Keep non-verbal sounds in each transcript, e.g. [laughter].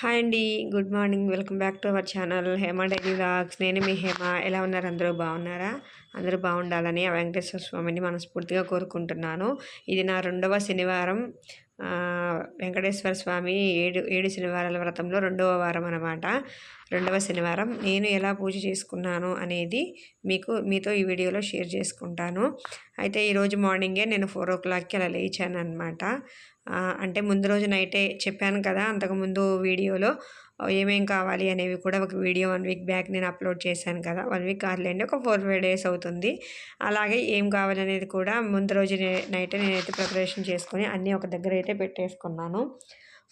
Hi అండి good morning welcome back to our channel Hema daily vlogs. నేను మీ హేమ ఎలా ఉన్నారు అందరూ? బాగున్నారా? అందరూ బాగుండాలని ఆ వెంకటేశ్వర స్వామిని మనస్ఫూర్తిగా కోరుకుంటున్నాను. ఇది నా రెండవ శనివారం. వెంకటేశ్వర స్వామి ఏడు ఏడు శనివారాల వ్రతంలో రెండవ వారం అనమాట రెండవ శనివారం. నేను ఎలా పూజ చేసుకున్నాను అనేది మీకు మీతో ఈ వీడియోలో షేర్ చేసుకుంటాను. అయితే ఈరోజు మార్నింగే నేను ఫోర్ ఓ క్లాక్కి అలా లేచాను అనమాట అంటే ముందు రోజు నైటే చెప్పాను కదా అంతకుముందు వీడియోలో. ఏమేం కావాలి అనేవి కూడా ఒక వీడియో వన్ వీక్ బ్యాక్ నేను అప్లోడ్ చేశాను కదా. వన్ వీక్ కాదులేండి ఒక ఫోర్ ఫైవ్ డేస్ అవుతుంది. అలాగే ఏం కావాలనేది కూడా ముందు రోజు నైట్ నేనైతే ప్రిపరేషన్ చేసుకొని అన్నీ ఒక దగ్గర అయితే పెట్టేసుకున్నాను.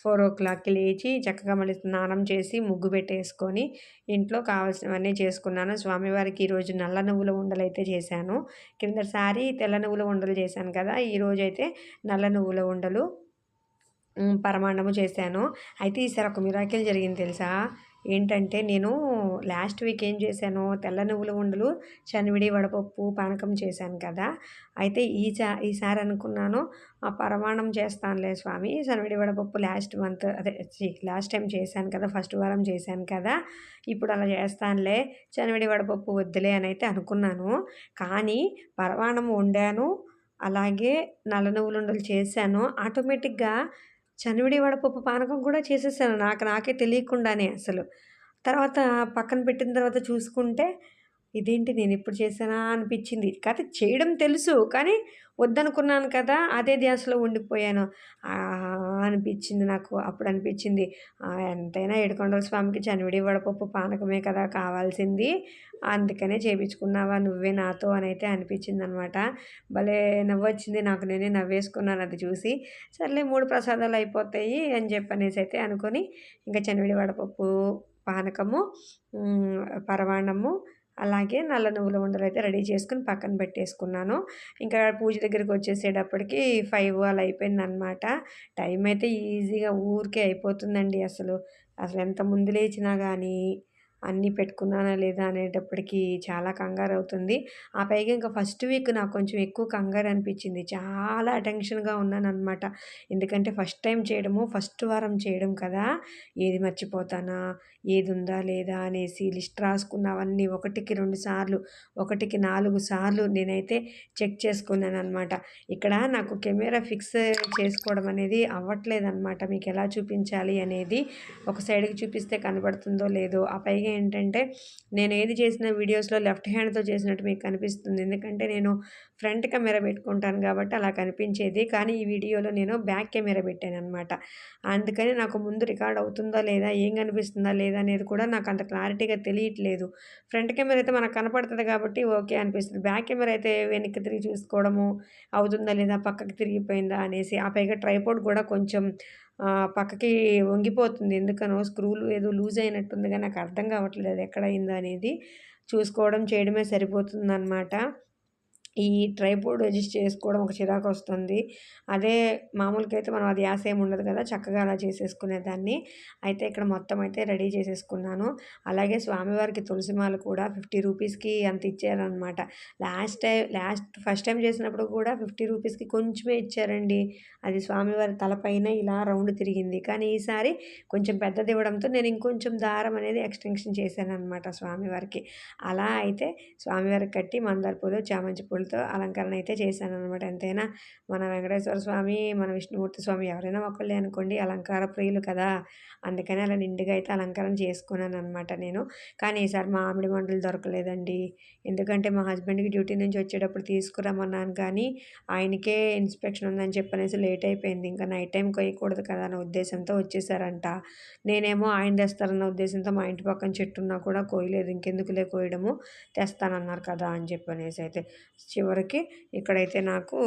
ఫోర్ ఓ క్లాక్కి లేచి చక్కగా మళ్ళీ స్నానం చేసి ముగ్గు పెట్టేసుకొని ఇంట్లో కావాల్సినవన్నీ చేసుకున్నాను. స్వామివారికి ఈరోజు నల్ల నువ్వుల ఉండలు అయితే చేశాను. కిందసారి తెల్ల నువ్వుల ఉండలు చేశాను కదా. ఈరోజు అయితే నల్ల నువ్వుల ఉండలు పరమాన్నము చేశాను. అయితే ఈసారి ఒక మిరాకిల్ జరిగింది తెలుసా? ఏంటంటే నేను లాస్ట్ వీక్ ఏం చేశాను తెల్ల నువ్వుల ఉండలు చనివిడి వడపప్పు పానకం చేశాను కదా. అయితే ఈ చా ఈసారి అనుకున్నాను ఆ పరమాణం చేస్తానులే స్వామి చనివిడి వడపప్పు లాస్ట్ మంత్ అదే లాస్ట్ టైం చేశాను కదా ఫస్ట్ వారం చేశాను కదా. ఇప్పుడు అలా చేస్తానులే చనివిడి వడపప్పు వద్దులే అని అయితే అనుకున్నాను. కానీ పరమాణం వండాను అలాగే నల్ల నువ్వులు ఉండలు చేశాను. ఆటోమేటిక్గా చనివిడి వడపప్పు పానకం కూడా చేసేసాను. నాకు నాకే తెలియకుండానే అసలు. తర్వాత పక్కన పెట్టిన తర్వాత చూసుకుంటే ఇదేంటి నేను ఎప్పుడు చేశానా అనిపించింది. కాకపోతే చేయడం తెలుసు కానీ వద్దనుకున్నాను కదా అదే ధ్యాసలో ఉండిపోయాను. అనిపించింది నాకు అప్పుడు అనిపించింది. ఎంతైనా ఏడుకొండల స్వామికి చనివిడి వడపప్పు పానకమే కదా కావాల్సింది. అందుకనే చేపించుకున్నావా నువ్వే నాతో అని అయితే అనిపించింది అనమాట భలే నవ్వొచ్చింది నాకు నేనే నవ్వేసుకున్నాను అది చూసి. సర్లే మూడు ప్రసాదాలు అయిపోతాయి అని చెప్పనేసి అయితే అనుకొని ఇంకా చనివిడి వడపప్పు పానకము పరవాణము పరమాన్నము అలాగే నల్ల నువ్వుల ఉండలు అయితే రెడీ చేసుకుని పక్కన పెట్టేసుకున్నాను. ఇంకా పూజ దగ్గరికి వచ్చేసేటప్పటికి ఫైవ్ అలా అయిపోయింది అనమాట టైం అయితే ఈజీగా ఊరికే అయిపోతుందండి అసలు. అసలు ఎంత ముందు లేచినా కానీ అన్నీ పెట్టుకున్నానా లేదా అనేటప్పటికి చాలా కంగారు అవుతుంది. ఆ పైగా ఇంకా ఫస్ట్ వీక్ నాకు కొంచెం ఎక్కువ కంగారు అనిపించింది. చాలా టెన్షన్గా ఉన్నాను అనమాట ఎందుకంటే ఫస్ట్ టైం చేయడము ఫస్ట్ వారం చేయడం కదా. ఏది మర్చిపోతానా? ఏది ఉందా లేదా అనేసి లిస్ట్ రాసుకున్నవన్నీ ఒకటికి రెండు సార్లు ఒకటికి నాలుగు సార్లు నేనైతే చెక్ చేసుకున్నాను అనమాట ఇక్కడ నాకు కెమెరా ఫిక్స్ చేసుకోవడం అనేది అవ్వట్లేదన్నమాట. మీకు ఎలా చూపించాలి అనేది ఒక సైడ్కి చూపిస్తే కనబడుతుందో లేదో ఆ పైగా ఏంటంటే నేను ఏది చేసిన వీడియోస్లో లెఫ్ట్ హ్యాండ్తో చేసినట్టు మీకు కనిపిస్తుంది. ఎందుకంటే నేను ఫ్రంట్ కెమెరా పెట్టుకుంటాను కాబట్టి అలా కనిపించేది. కానీ ఈ వీడియోలో నేను బ్యాక్ కెమెరా పెట్టాను అనమాట అందుకని నాకు ముందు రికార్డ్ అవుతుందా లేదా ఏం కనిపిస్తుందా లేదా అనేది కూడా నాకు అంత క్లారిటీగా తెలియట్లేదు. ఫ్రంట్ కెమెరా అయితే మనకు కనపడుతుంది కాబట్టి ఓకే అనిపిస్తుంది. బ్యాక్ కెమెరా అయితే వెనక్కి తిరిగి చూసుకోవడము అవుతుందా లేదా పక్కకి తిరిగిపోయిందా అనేసి ఆ పైగా ట్రైపోర్డ్ కూడా కొంచెం పక్కకి వంగిపోతుంది. ఎందుకనో స్క్రూలు ఏదో లూజ్ అయినట్టుందిగా నాకు అర్థం కావట్లేదు అది ఎక్కడ అనేది. చూసుకోవడం చేయడమే సరిపోతుంది అన్నమాట ఈ ట్రైపోర్డ్ అడ్జస్ట్ చేసుకోవడం ఒక చిరాకు వస్తుంది అదే మామూలుగా అయితే మనం అది యాస ఏమి ఉండదు కదా చక్కగా అలా చేసేసుకునేదాన్ని. అయితే ఇక్కడ మొత్తం అయితే రెడీ చేసేసుకున్నాను. అలాగే స్వామివారికి తులసిమాల కూడా ఫిఫ్టీ రూపీస్కి అంత ఇచ్చారనమాట last time last first time చేసినప్పుడు కూడా ఫిఫ్టీ రూపీస్కి కొంచెమే ఇచ్చారండి. అది స్వామివారి తలపైన ఇలా రౌండ్ తిరిగింది. కానీ ఈసారి కొంచెం పెద్దది ఇవ్వడంతో నేను ఇంకొంచెం దారం అనేది ఎక్స్టెన్షన్ చేశాను అనమాట స్వామివారికి. అలా అయితే స్వామివారికి కట్టి మందార పూలు చామంతి పూలతో అలంకరణ అయితే చేశాను అనమాట ఎంతైనా మన వెంకటేశ్వర స్వామి మన విష్ణుమూర్తి స్వామి ఎవరైనా ఒకళ్ళే అనుకోండి అలంకార ప్రియులు కదా. అందుకని అలా నిండుగా అయితే అలంకరణ చేసుకున్నాను అనమాట నేను. కానీ ఈసారి మామిడి మండలు దొరకలేదండి. ఎందుకంటే మా హస్బెండ్కి డ్యూటీ నుంచి వచ్చేటప్పుడు తీసుకురమ్మన్నాను కానీ ఆయనకే ఇన్స్పెక్షన్ ఉందని చెప్పనేసి లేట్ అయిపోయింది. ఇంకా నైట్ టైం కొయ్యకూడదు కదా అన్న ఉద్దేశంతో వచ్చేసారంట. నేనేమో ఆయన తెస్తారన్న ఉద్దేశంతో మా ఇంటి పక్కన చెట్టు ఉన్నా కూడా కోయలేదు ఇంకెందుకులే కోయడము తెస్తానన్నారు కదా అని చెప్పనేసి అయితే చివరికి ఇక్కడైతే నాకు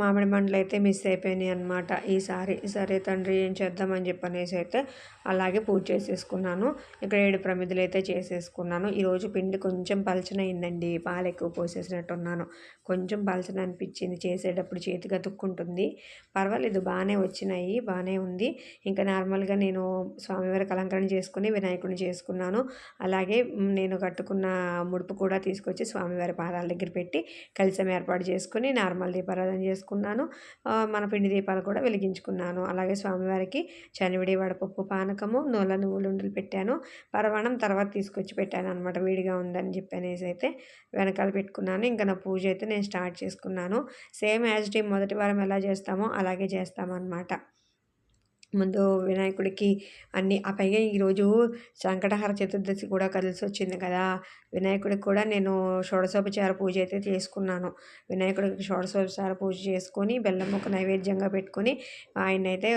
మామిడి మండలు అయితే మిస్ అయిపోయినాయి అనమాట ఈసారి సరే తండ్రి ఏం చేద్దామని చెప్పనేసి అయితే అలాగే పూజ చేసేసుకున్నాను. ఇక్కడ ఏడు ప్రమిదలు అయితే చేసేసుకున్నాను. ఈరోజు పిండి కొంచెం పలచన అయిందండి పాలు ఎక్కువ పోసేసినట్టున్నాను. కొంచెం పలచన అనిపించింది. చేసేటప్పుడు చేతికి అతుక్కుంటుంది పర్వాలేదు బాగానే వచ్చినాయి బాగానే ఉంది. ఇంకా నార్మల్గా నేను స్వామివారికి అలంకరణ చేసుకుని వినాయకుడిని చేసుకున్నాను. అలాగే నేను కట్టుకున్న ముడుపు కూడా తీసుకొచ్చి స్వామివారి పాదాల దగ్గర పెట్టి కలిసం ఏర్పాటు చేసుకుని నార్మల్ దీపారాధన చేసుకున్నాను. మన పిండి దీపాలు కూడా వెలిగించుకున్నాను. అలాగే స్వామివారికి చనివిడి వడపప్పు పానకము నూల నువ్వులు ఉండలు పెట్టాను. పరవాణం తర్వాత తీసుకొచ్చి పెట్టాను అనమాట వేడిగా ఉందని చెప్పి అనేసి అయితే వెనకాల పెట్టుకున్నాను. ఇంకా నా పూజ అయితే నేను నేను స్టార్ట్ చేసుకున్నాను. సేమ్ యాజ్ టీమ్ మొదటి వారం ఎలా చేస్తామో అలాగే చేస్తామన్నమాట. ముందు వినాయకుడికి అన్ని ఆ పైగా ఈరోజు సంకటహర చతుర్దశి కూడా కలిసి వచ్చింది కదా. వినాయకుడికి కూడా నేను షోడశోపచార పూజ అయితే చేసుకున్నాను. వినాయకుడికి షోడశోపచార పూజ చేసుకొని బెల్లం ఒక నైవేద్యంగా పెట్టుకొని ఆయన అయితే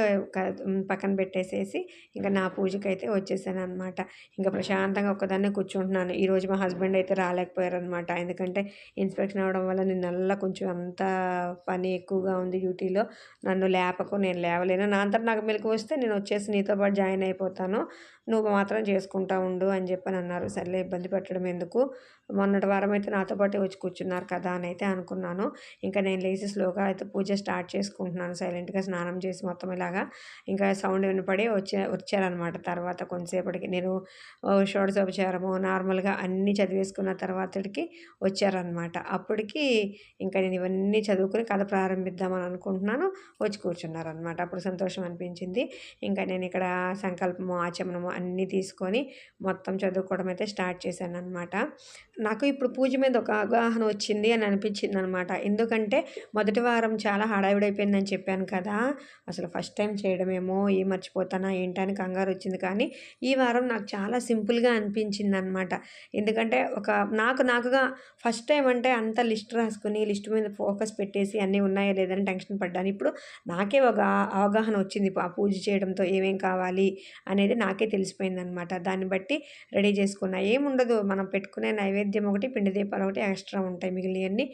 పక్కన పెట్టేసేసి ఇంకా నా పూజకి అయితే వచ్చేసాను అనమాట ఇంకా ప్రశాంతంగా ఒక్కదాన్నే కూర్చుంటున్నాను. ఈరోజు మా హస్బెండ్ అయితే రాలేకపోయారు అనమాట ఎందుకంటే ఇన్స్పెక్షన్ అవ్వడం వల్ల నిన్నల్లా కొంచెం అంత పని ఎక్కువగా ఉంది డ్యూటీలో. నన్ను లేపకు నేను లేవలేను. నా అంతా నాకు మెలకు వస్తే నేను వచ్చేసి నీతో పాటు జాయిన్ అయిపోతాను. నువ్వు మాత్రం చేసుకుంటా ఉండు అని చెప్పని అన్నారు. సర్లే ఇబ్బంది పెట్టడం ఎందుకు? మొన్నటి వారం అయితే నాతో పాటే వచ్చి కూర్చున్నారు కదా అని అయితే అనుకున్నాను. ఇంకా నేను లేచి స్లోగా అయితే పూజ స్టార్ట్ చేసుకుంటున్నాను. సైలెంట్గా స్నానం చేసి మొత్తం ఇలాగా ఇంకా సౌండ్ వినపడి వచ్చే వచ్చారనమాట తర్వాత కొంతసేపటికి. నేను షోడశోపచారము నార్మల్గా అన్నీ చదివేసుకున్న తర్వాతకి వచ్చారనమాట అప్పటికి ఇంకా నేను ఇవన్నీ చదువుకుని కథ ప్రారంభిద్దామని అనుకుంటున్నాను. వచ్చి కూర్చున్నారనమాట అప్పుడు సంతోషం అనిపించింది. ఇంకా నేను ఇక్కడ సంకల్పము ఆచమనము అన్నీ తీసుకొని మొత్తం చదువుకోవడం అయితే స్టార్ట్ చేశాను అనమాట నాకు ఇప్పుడు పూజ మీద ఒక అవగాహన వచ్చింది అని అనిపించింది అనమాట ఎందుకంటే మొదటి వారం చాలా హడావిడైపోయిందని చెప్పాను కదా. అసలు ఫస్ట్ టైం చేయడమేమో ఏం మర్చిపోతానా ఏంటని కంగారు వచ్చింది. కానీ ఈ వారం నాకు చాలా సింపుల్గా అనిపించింది అనమాట ఎందుకంటే ఒక నాకు నాకుగా ఫస్ట్ టైం అంటే అంత లిస్ట్ రాసుకుని లిస్ట్ మీద ఫోకస్ పెట్టేసి అన్నీ ఉన్నాయా లేదని టెన్షన్ పడ్డాను. ఇప్పుడు నాకే ఒక అవగాహన వచ్చింది. ఆ పూజ చేయడంతో ఏమేం కావాలి అనేది నాకే తెలిసిపోయింది అనమాట దాన్ని బట్టి రెడీ చేసుకున్నా. ఏముండదు మనం పెట్టుకునే నైవేద్యం ఒకటి పిండి దీపాలు ఒకటి ఎక్స్ట్రా ఉంటాయి. మిగిలినవన్నీ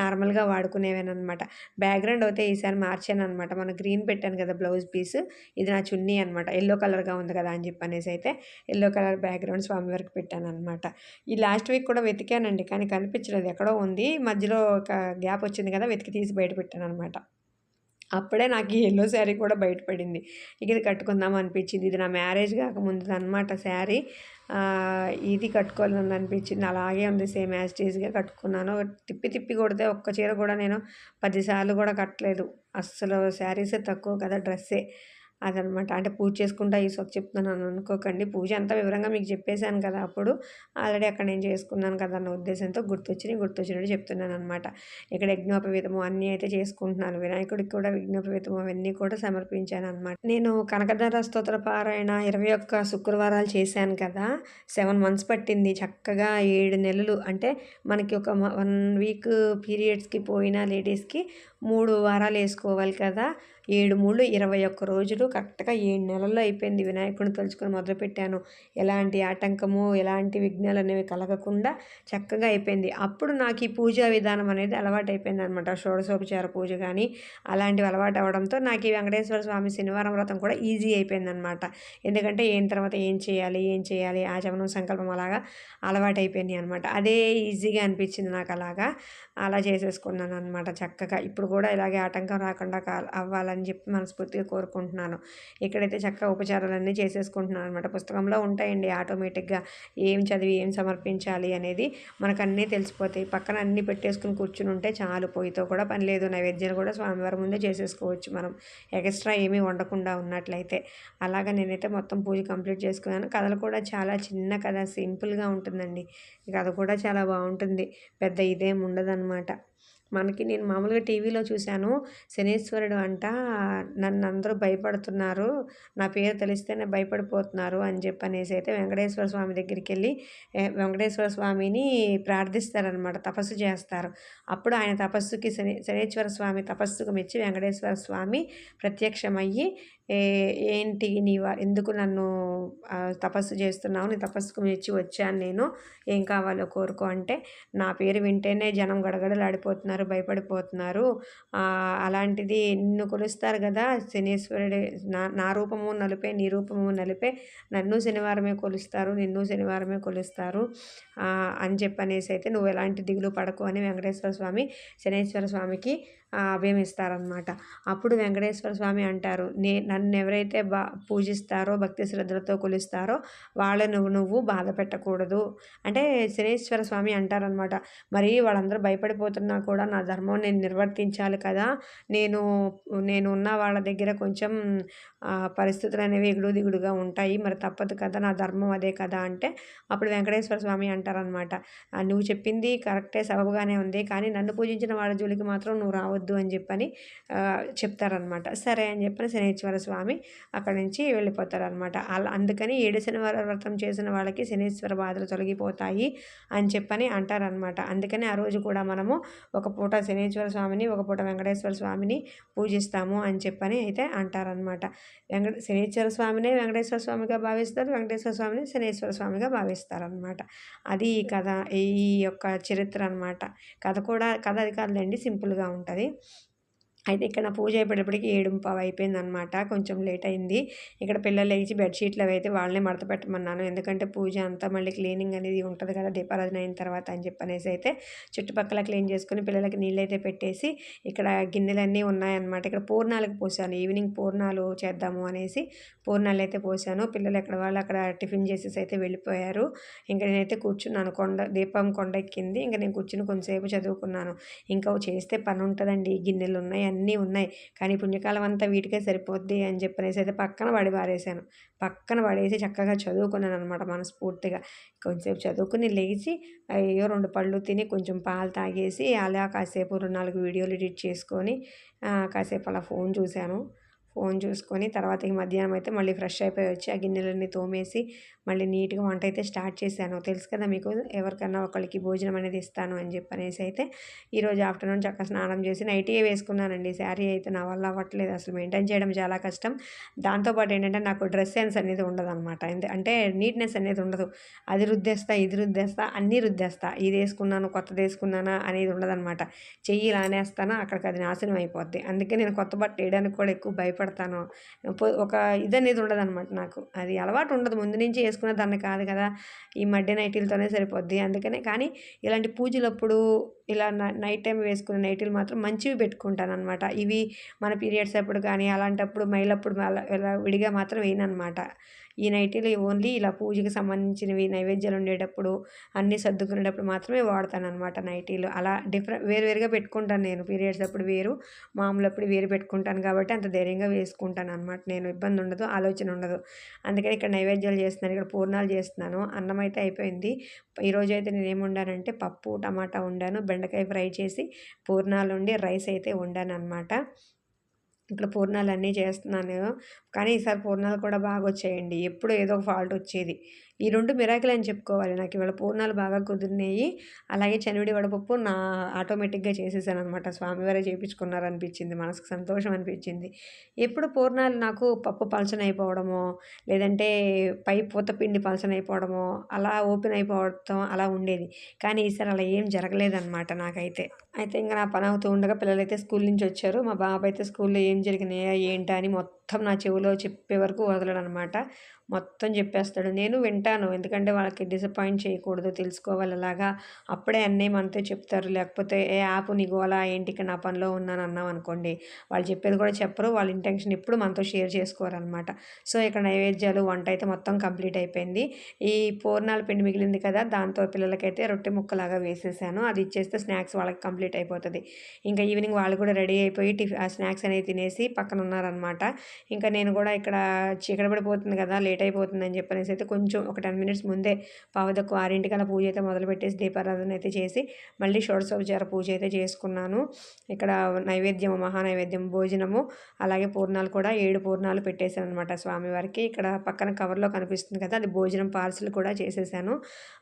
నార్మల్గా వాడుకునేవేనమాట బ్యాక్గ్రౌండ్ అయితే ఈసారి మార్చాను అనమాట మన గ్రీన్ పెట్టాను కదా బ్లౌజ్ పీస్. ఇది నా చున్నీ అనమాట ఎల్లో కలర్గా ఉంది కదా అని చెప్పి అనేసి అయితే ఎల్లో కలర్ బ్యాక్గ్రౌండ్ స్వామివారికి పెట్టాను అనమాట ఈ లాస్ట్ వీక్ కూడా వెతికానండి కానీ కనిపించలేదు. ఎక్కడో ఉంది. మధ్యలో ఒక గ్యాప్ వచ్చింది కదా వెతికి తీసి బయట పెట్టాను అనమాట అప్పుడే నాకు ఈ ఎల్లో శారీ కూడా బయటపడింది ఇక ఇది కట్టుకుందాం అనిపించింది. ఇది నా మ్యారేజ్ కాకముందు అనమాట శారీ. ఇది కట్టుకోవాలని అనిపించింది. అలాగే ఉంది సేమ్ యాజ్ టీజ్గా కట్టుకున్నాను. తిప్పి తిప్పి కొడితే ఒక్క చీర కూడా నేను పదిసార్లు కూడా కట్టలేదు. అస్సలు శారీసే తక్కువ కదా డ్రెస్సే. అదనమాట. అంటే పూజ చేసుకుంటా ఈ సొక్క చెప్తున్నాను అనుకోకండి. పూజ అంతా వివరంగా మీకు చెప్పేశాను కదా అప్పుడు. ఆల్రెడీ అక్కడ నేను చేసుకున్నాను కదా అన్న ఉద్దేశంతో గుర్తొచ్చి గుర్తొచ్చినట్టు చెప్తున్నాను అనమాట ఇక్కడ యజ్ఞోపవీతము అన్నీ అయితే చేసుకుంటున్నాను. వినాయకుడికి కూడా విఘ్నోపవీతము అవన్నీ కూడా సమర్పించాను అనమాట నేను కనకధర స్తోత్ర పారాయణ ఇరవై ఒక్క శుక్రవారాలు చేశాను కదా. సెవెన్ మంత్స్ పట్టింది. చక్కగా ఏడు నెలలు అంటే మనకి ఒక వన్ వీక్ పీరియడ్స్కి పోయిన లేడీస్కి మూడు వారాలు వేసుకోవాలి కదా. ఏడు మూడు ఇరవై ఒక్క రోజులు కరెక్ట్గా ఏడు నెలల్లో అయిపోయింది. వినాయకుడిని తలుచుకొని మొదలుపెట్టాను. ఎలాంటి ఆటంకము ఎలాంటి విఘ్నాలు అనేవి కలగకుండా చక్కగా అయిపోయింది. అప్పుడు నాకు ఈ పూజా విధానం అనేది అలవాటు అయిపోయింది అనమాట షోడశోపచార పూజ కానీ అలాంటివి అలవాటు అవడంతో నాకు ఈ వెంకటేశ్వర స్వామి శనివారం వ్రతం కూడా ఈజీ అయిపోయింది అనమాట ఎందుకంటే ఏం తర్వాత ఏం చేయాలి ఏం చేయాలి ఆచమనం సంకల్పం అలాగా అలవాటు అయిపోయింది అనమాట అదే ఈజీగా అనిపించింది నాకు అలాగా. అలా చేసేసుకున్నాను అనమాట చక్కగా. ఇప్పుడు కూడా ఇలాగే ఆటంకం రాకుండా అవ్వాలని చెప్పి మనస్ఫూర్తిగా కోరుకుంటున్నాను. ఇక్కడైతే చక్కగా ఉపచారాలన్నీ చేసేసుకుంటున్నాను అనమాట పుస్తకంలో ఉంటాయండి ఆటోమేటిక్గా ఏం చదివి ఏం సమర్పించాలి అనేది మనకు అన్నీ తెలిసిపోతాయి. పక్కన అన్నీ పెట్టేసుకుని కూర్చుని ఉంటే చాలు పొయ్యితో కూడా పని లేదు నైవేద్యాలు కూడా స్వామివారి ముందే చేసేసుకోవచ్చు మనం. ఎక్స్ట్రా ఏమీ వండకుండా ఉన్నట్లయితే. అలాగా నేనైతే మొత్తం పూజ కంప్లీట్ చేసుకున్నాను. కథలు కూడా చాలా చిన్న కథ సింపుల్గా ఉంటుందండి. కథ కూడా చాలా బాగుంటుంది. పెద్ద ఇదేం ఉండదన్నమాట. మనకి నేను మామూలుగా టీవీలో చూశాను. శనీశ్వరుడు అంట నన్ను అందరూ భయపడుతున్నారు. నా పేరు తెలిస్తేనే భయపడిపోతున్నారు అని చెప్పనేసి అయితే వెంకటేశ్వర స్వామి దగ్గరికి వెళ్ళి వెంకటేశ్వర స్వామిని ప్రార్థిస్తారనమాట తపస్సు చేస్తారు. అప్పుడు ఆయన తపస్సుకి శని శనీశ్వర స్వామి తపస్సుకు మెచ్చి వెంకటేశ్వర స్వామి ప్రత్యక్షమయ్యి ఏంటి నీవా ఎందుకు నన్ను తపస్సు చేస్తున్నావు? నీ తపస్సుకు మెచ్చి వచ్చాను నేను. ఏం కావాలో కోరుకో అంటే నా పేరు వింటేనే జనం గడగడలాడిపోతున్నారు భయపడిపోతున్నారు. అలాంటిది నిన్ను కొలుస్తారు కదా శనీశ్వరుడి. నా నా రూపము నలిపే నీ రూపము నలిపే. నన్ను శనివారమే కొలుస్తారు నిన్ను శనివారమే కొలుస్తారు. అని చెప్పనేసి అయితే నువ్వు ఎలాంటి దిగులు పడకు అని వెంకటేశ్వర స్వామి శనేశ్వర స్వామికి అభయం ఇస్తారనమాట అప్పుడు వెంకటేశ్వర స్వామి అంటారు నే నన్ను ఎవరైతే బా పూజిస్తారో భక్తి శ్రద్ధలతో కొలుస్తారో వాళ్ళను నువ్వు బాధ పెట్టకూడదు. అంటే శనేశ్వర స్వామి అంటారనమాట మరి వాళ్ళందరూ భయపడిపోతున్నా కూడా నా ధర్మం నేను నిర్వర్తించాలి కదా. నేను నేను ఉన్న వాళ్ళ దగ్గర కొంచెం పరిస్థితులు అనేవి ఎగుడు దిగుడుగా ఉంటాయి. మరి తప్పదు కదా నా ధర్మం అదే కదా అంటే అప్పుడు వెంకటేశ్వర స్వామి అంటారనమాట నువ్వు చెప్పింది కరెక్టే సబబుగానే ఉంది. కానీ నన్ను పూజించిన వాళ్ళ జోలికి మాత్రం నువ్వు రావద్దు అని చెప్పని చెప్తారనమాట సరే అని చెప్పని శనేశ్వర స్వామి అక్కడి నుంచి వెళ్ళిపోతారనమాట అలా అందుకని ఏడు శనివార వ్రతం చేసిన వాళ్ళకి శనీశ్వర బాధలు తొలగిపోతాయి అని చెప్పని అంటారనమాట అందుకని ఆ రోజు కూడా మనము ఒక పూట శనీశ్వర స్వామిని ఒక పూట వెంకటేశ్వర స్వామిని పూజిస్తాము అని చెప్పని అయితే అంటారనమాట వెంకట శనీశ్వర స్వామినే వెంకటేశ్వర స్వామిగా భావిస్తారు వెంకటేశ్వర స్వామిని శనీశ్వర స్వామిగా భావిస్తారనమాట అది ఈ కథ ఈ యొక్క చరిత్ర అనమాట కథ కూడా కథ అది కాదులేండి సింపుల్గా ఉంటుంది. అయితే ఇక్కడ పూజ అయిపోయేటప్పటికి ఏడు పావు అయిపోయిందనమాట కొంచెం లేట్ అయింది. ఇక్కడ పిల్లలు లేచి బెడ్షీట్లు అవి అయితే వాళ్ళనే మడత పెట్టమన్నాను. ఎందుకంటే పూజ అంతా మళ్ళీ క్లీనింగ్ అనేది ఉంటుంది కదా దీపారాధన అయిన తర్వాత అని చెప్పనేసి అయితే చుట్టుపక్కల క్లీన్ చేసుకుని పిల్లలకి నీళ్ళు అయితే పెట్టేసి ఇక్కడ గిన్నెలన్నీ ఉన్నాయన్నమాట. ఇక్కడ పూర్ణాలకు పోసాను. ఈవినింగ్ పూర్ణాలు చేద్దాము అనేసి పూర్ణాలు అయితే పోసాను. పిల్లలు ఎక్కడ వాళ్ళు అక్కడ టిఫిన్ చేసేసి అయితే వెళ్ళిపోయారు. ఇంకా నేనైతే కూర్చున్నాను. కొండ దీపం కొండ ఎక్కింది. ఇంకా నేను కూర్చుని కొంతసేపు చదువుకున్నాను. ఇంకా చేస్తే పని ఉంటుందండి. గిన్నెలు ఉన్నాయి అన్నీ ఉన్నాయి. కానీ పుణ్యకాలం అంతా వీటికే సరిపోద్ది అని చెప్పనేసి అయితే పక్కన పడి పారేసాను పక్కన పడేసి చక్కగా చదువుకున్నాను అనమాట మనస్ఫూర్తిగా. కొంచెంసేపు చదువుకుని లేచి అయ్యో రెండు పళ్ళు తిని కొంచెం పాలు తాగేసి అలా కాసేపు రెండు నాలుగు వీడియోలు ఎడిట్ చేసుకొని కాసేపు అలా ఫోన్ చూశాను. ఫోన్ చూసుకొని తర్వాత ఈ మధ్యాహ్నం అయితే మళ్ళీ ఫ్రెష్ అయిపోయి వచ్చి ఆ గిన్నెలన్నీ తోమేసి మళ్ళీ నీట్గా వంట అయితే స్టార్ట్ చేశాను. తెలుసు కదా మీకు ఎవరికన్నా ఒకరికి భోజనం అనేది ఇస్తాను అని చెప్పనేసి అయితే ఈరోజు ఆఫ్టర్నూన్ చక్కగా స్నానం చేసి నైటీ వేసుకున్నానండి. శారీ అయితే నా వల్ల అవ్వట్లేదు. అసలు మెయింటైన్ చేయడం చాలా కష్టం. దాంతోపాటు ఏంటంటే నాకు డ్రెస్ సెన్స్ అనేది ఉండదు అనమాట అంటే నీట్నెస్ అనేది ఉండదు. అది రుద్దేస్తా ఇది రుద్దేస్తా అన్నీ రుద్దేస్తా. ఇది వేసుకున్నాను కొత్తది వేసుకున్నానా అనేది ఉండదన్నమాట. చెయ్యి లానేస్తానా అక్కడికి అది నాశనం అయిపోద్ది. అందుకే నేను కొత్త బట్ట వేయడానికి కూడా ఎక్కువ ఇష్టపడతాను ఒక ఇది అనేది ఉండదన్నమాట నాకు. అది అలవాటు ఉండదు. ముందు నుంచి వేసుకున్న దాన్ని కాదు కదా. ఈ మధ్య నైటీలతోనే సరిపోద్ది. అందుకనే కానీ ఇలాంటి పూజలప్పుడు ఇలా నైట్ టైం వేసుకునే నైటీలు మాత్రం మంచివి పెట్టుకుంటాను అనమాట ఇవి మన పీరియడ్స్ అప్పుడు కానీ అలాంటప్పుడు మైలప్పుడు ఇలా విడిగా మాత్రం వేయనమాట ఈ నైటీలు ఓన్లీ ఇలా పూజకి సంబంధించినవి నైవేద్యాలు ఉండేటప్పుడు అన్నీ సర్దుకునేటప్పుడు మాత్రమే వాడతాను అనమాట నైటీలు. అలా డిఫరెంట్ వేరువేరుగా పెట్టుకుంటాను నేను. పీరియడ్స్ అప్పుడు వేరు మామూలు అప్పుడు వేరు పెట్టుకుంటాను కాబట్టి అంత ధైర్యంగా వేసుకుంటాను అనమాట నేను ఇబ్బంది ఉండదు ఆలోచన ఉండదు. అందుకని ఇక్కడ నైవేద్యాలు చేస్తున్నాను ఇక్కడ పూర్ణాలు చేస్తున్నాను. అన్నం అయితే అయిపోయింది. ఈరోజు అయితే నేను ఏమి వండానంటే పప్పు టమాటా వండాను. బెండకాయ ఫ్రై చేసి పూర్ణాలు ఉండి రైస్ అయితే వండాను అనమాట ఇక్కడ పూర్ణాలు అన్నీ చేస్తున్నాను. కానీ ఈసారి పూర్ణాలు కూడా బాగా వచ్చాయండి ఎప్పుడు ఏదో ఒక ఫాల్ట్ వచ్చేది. ఈ రెండు మిరాకిల్ అని చెప్పుకోవాలి. నాకు ఇవాళ పూర్ణాలు బాగా కుదిరినాయి. అలాగే చనివిడి వడపప్పు నా ఆటోమేటిక్గా చేసేసాను అనమాట స్వామివారే చేయించుకున్నారు అనిపించింది మనసుకు సంతోషం అనిపించింది. ఎప్పుడు పూర్ణాలు నాకు పప్పు పలచన అయిపోవడమో లేదంటే పై పూత పిండి పలచన అయిపోవడమో అలా ఓపెన్ అయిపోవడం అలా ఉండేది. కానీ ఈసారి అలా ఏం జరగలేదన్నమాట నాకైతే. అయితే ఇంకా నా పని అవుతూ ఉండగా పిల్లలైతే స్కూల్ నుంచి వచ్చారు. మా బాబాయ్ అయితే స్కూల్లో ఏం జరిగినాయా ఏంటా అని మొత్తం మొత్తం నా చెవిలో చెప్పే వరకు వదలడనమాట మొత్తం చెప్పేస్తాడు. నేను వింటాను. ఎందుకంటే వాళ్ళకి డిసప్పాయింట్ చేయకూడదు. తెలుసుకోవాలి అలాగా. అప్పుడే అన్నీ మనతో చెప్తారు. లేకపోతే ఏ యాప్ నీ గోలా. ఏంటి నా పనిలో ఉన్నాను అన్నాం అనుకోండి. వాళ్ళు చెప్పేది కూడా చెప్పరు. వాళ్ళ ఇంటెన్షన్ ఎప్పుడు మనతో షేర్ చేసుకోరనమాట. సో ఇక్కడ నైవేద్యాలు వంట అయితే మొత్తం కంప్లీట్ అయిపోయింది. ఈ పూర్ణాల పిండి మిగిలింది కదా దాంతో పిల్లలకైతే రొట్టె ముక్కలాగా వేసేసాను. అది ఇచ్చేస్తే స్నాక్స్ వాళ్ళకి కంప్లీట్ అయిపోతుంది. ఇంకా ఈవినింగ్ వాళ్ళు కూడా రెడీ అయిపోయి టిఫిన్ ఆ స్నాక్స్ అనేవి తినేసి పక్కన ఉన్నారనమాట ఇంకా నేను కూడా ఇక్కడ చీకటి పడిపోతుంది కదా లేట్ అయిపోతుందని చెప్పనేసి అయితే కొంచెం ఒక టెన్ మినిట్స్ ముందే పావుదక్కు ఆరింటికల్లా పూజ అయితే మొదలుపెట్టేసి దీపారాధన అయితే చేసి మళ్ళీ షోడశోపచార పూజ అయితే చేసుకున్నాను. ఇక్కడ నైవేద్యము మహానైవేద్యం భోజనము అలాగే పూర్ణాలు కూడా ఏడు పూర్ణాలు పెట్టేశాను అనమాట స్వామివారికి. ఇక్కడ పక్కన కవర్లో కనిపిస్తుంది కదా అది భోజనం పార్సల్ కూడా చేసేసాను.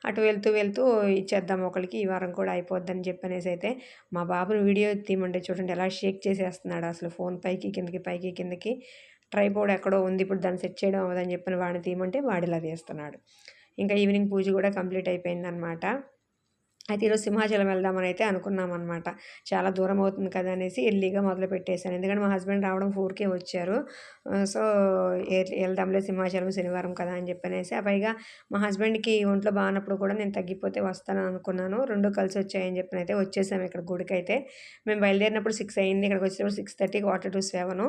అటు వెళ్తూ వెళ్తూ ఇచ్చేద్దాం ఒకరికి ఈ వారం కూడా అయిపోద్దని చెప్పనేసి అయితే మా బాబుని వీడియో తీయమంటే చూడండి ఎలా షేక్ చేసేస్తున్నాడు అసలు ఫోన్ పైకి కిందకి పైకి కిందకి. ట్రైబోర్డ్ ఎక్కడో ఉంది ఇప్పుడు దాన్ని సెట్ చేయడం అవ్వదని చెప్పిన వాడిని తీయమంటే వాడిలా తీస్తున్నాడు. ఇంకా ఈవినింగ్ పూజ కూడా కంప్లీట్ అయిపోయిందనమాట అయితే ఈరోజు సింహాచలం వెళ్దామని అయితే అనుకున్నాం అనమాట చాలా దూరం అవుతుంది కదా అనేసి ఎర్లీగా మొదలు పెట్టేశాను. ఎందుకంటే మా హస్బెండ్ రావడం ఫోర్కే వచ్చారు. సో వెళ్దాంలే సింహాచలం శనివారం కదా అని చెప్పనేసి పైగా మా హస్బెండ్కి ఒంట్లో బాగున్నప్పుడు కూడా నేను తగ్గిపోతే వస్తానని అనుకున్నాను. రెండు కలిసి వచ్చాయని చెప్పిన అయితే వచ్చేసాము ఇక్కడ గుడికి అయితే మేము బయలుదేరినప్పుడు సిక్స్ అయింది. ఇక్కడికి వచ్చినప్పుడు six thirty quarter to seven.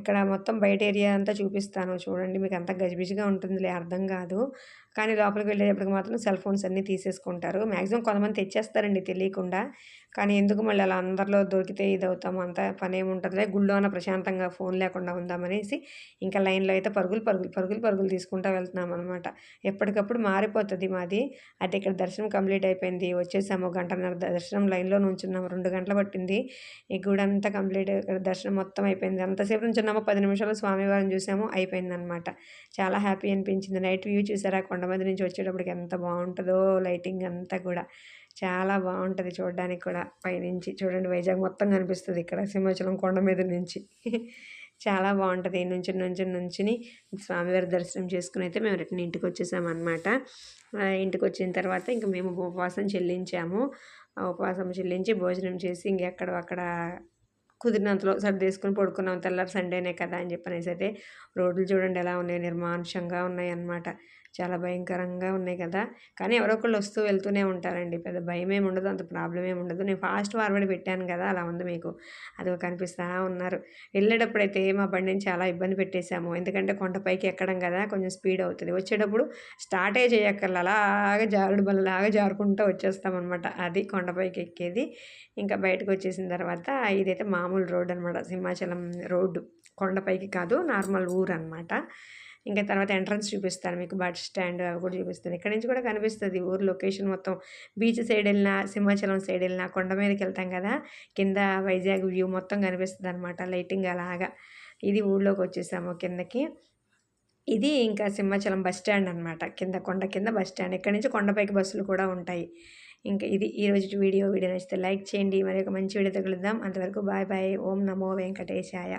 ఇక్కడ మొత్తం బయట ఏరియా అంతా చూపిస్తాను. చూడండి మీకు అంత గజిబిజిగా ఉంటుందిలే అర్థం కాదు. కానీ లోపలికి వెళ్ళేటప్పటికి మాత్రం సెల్ ఫోన్స్ అన్నీ తీసేసుకుంటారు. మ్యాక్సిమం కొంతమంది తెచ్చేస్తారండి తెలియకుండా. కానీ ఎందుకు మళ్ళీ అలా అందరిలో దొరికితే ఇది అవుతాము అంత పని ఏముంటుందిలే గుళ్ళోన ప్రశాంతంగా ఫోన్ లేకుండా ఉందామనేసి ఇంకా లైన్లో అయితే పరుగులు పరుగులు పరుగులు పరుగులు తీసుకుంటూ వెళ్తున్నాం అనమాట ఎప్పటికప్పుడు మారిపోతుంది మాది. అంటే ఇక్కడ దర్శనం కంప్లీట్ అయిపోయింది వచ్చేసాము గంటన్నర దర్శనం లైన్లో నుంచున్నాము రెండు గంటలు పట్టింది. ఈ గుడి అంతా కంప్లీట్ దర్శనం మొత్తం అయిపోయింది. అంతసేపు నుంచున్నాము పది నిమిషాలు స్వామివారిని చూసాము అయిపోయింది అనమాట చాలా హ్యాపీ అనిపించింది. నైట్ వ్యూ చూసారా కొండ కొండమంది నుంచి వచ్చేటప్పటికి ఎంత బాగుంటుందో లైటింగ్ అంతా కూడా చాలా బాగుంటుంది చూడడానికి కూడా పైనుంచి. చూడండి వైజాగ్ మొత్తం కనిపిస్తుంది ఇక్కడ సింహాచలం కొండ మీద నుంచి. [laughs] చాలా బాగుంటుంది. నుంచి నుంచి నుంచుని స్వామివారి దర్శనం చేసుకుని అయితే మేము రిటర్న్ ఇంటికి వచ్చేసామన్నమాట. ఇంటికి వచ్చిన తర్వాత ఇంకా మేము ఉపవాసం చెల్లించాము. ఉపవాసం చెల్లించి భోజనం చేసి ఇంకెక్కడ అక్కడ కుదిరినంతలో సర్దేసుకొని పడుకున్నాం. తెల్లారి సండేనే కదా అని చెప్పనేసి అయితే రోడ్లు చూడండి ఎలా ఉన్నాయి. నిర్మానుషంగా ఉన్నాయి అన్నమాట చాలా భయంకరంగా ఉన్నాయి కదా. కానీ ఎవరో ఒకళ్ళు వస్తూ వెళ్తూనే ఉంటారండి. పెద్ద భయం ఏమి ఉండదు అంత ప్రాబ్లం ఏమి ఉండదు. నేను ఫాస్ట్ ఫార్వర్డ్ పెట్టాను కదా అలా ఉంది మీకు. అది కనిపిస్తూ ఉన్నారు. వెళ్ళేటప్పుడైతే మా బండి నుంచి చాలా ఇబ్బంది పెట్టేశాము. ఎందుకంటే కొండపైకి ఎక్కడం కదా కొంచెం స్పీడ్ అవుతుంది. వచ్చేటప్పుడు స్టార్టే చేయక్కర్ల అలాగా జారుడు బల్లలాగా జారుకుంటూ వచ్చేస్తామన్నమాట. అది కొండపైకి ఎక్కేది. ఇంకా బయటకు వచ్చేసిన తర్వాత ఇదైతే మామూలు రోడ్ అనమాట సింహాచలం రోడ్డు. కొండపైకి కాదు నార్మల్ ఊరు అనమాట ఇంకా తర్వాత ఎంట్రన్స్ చూపిస్తాను మీకు బస్ స్టాండ్ అవి కూడా చూపిస్తాను. ఇక్కడ నుంచి కూడా కనిపిస్తుంది ఊరు లొకేషన్ మొత్తం. బీచ్ సైడ్ వెళ్ళినా సింహాచలం సైడ్ వెళ్ళినా కొండ మీదకి వెళ్తాం కదా కింద వైజాగ్ వ్యూ మొత్తం కనిపిస్తుంది అనమాట లైటింగ్ అలాగా. ఇది ఊళ్ళోకి వచ్చేసాము కిందకి. ఇది ఇంకా సింహాచలం బస్ స్టాండ్ అనమాట కింద కొండ కింద బస్ స్టాండ్. ఇక్కడ నుంచి కొండపైకి బస్సులు కూడా ఉంటాయి. ఇంకా ఇది ఈరోజు వీడియో. వీడియో నచ్చితే లైక్ చేయండి. మరి ఒక మంచి వీడియో తగులుద్దాం అంతవరకు బాయ్ బాయ్. ఓం నమో వెంకటేశాయ.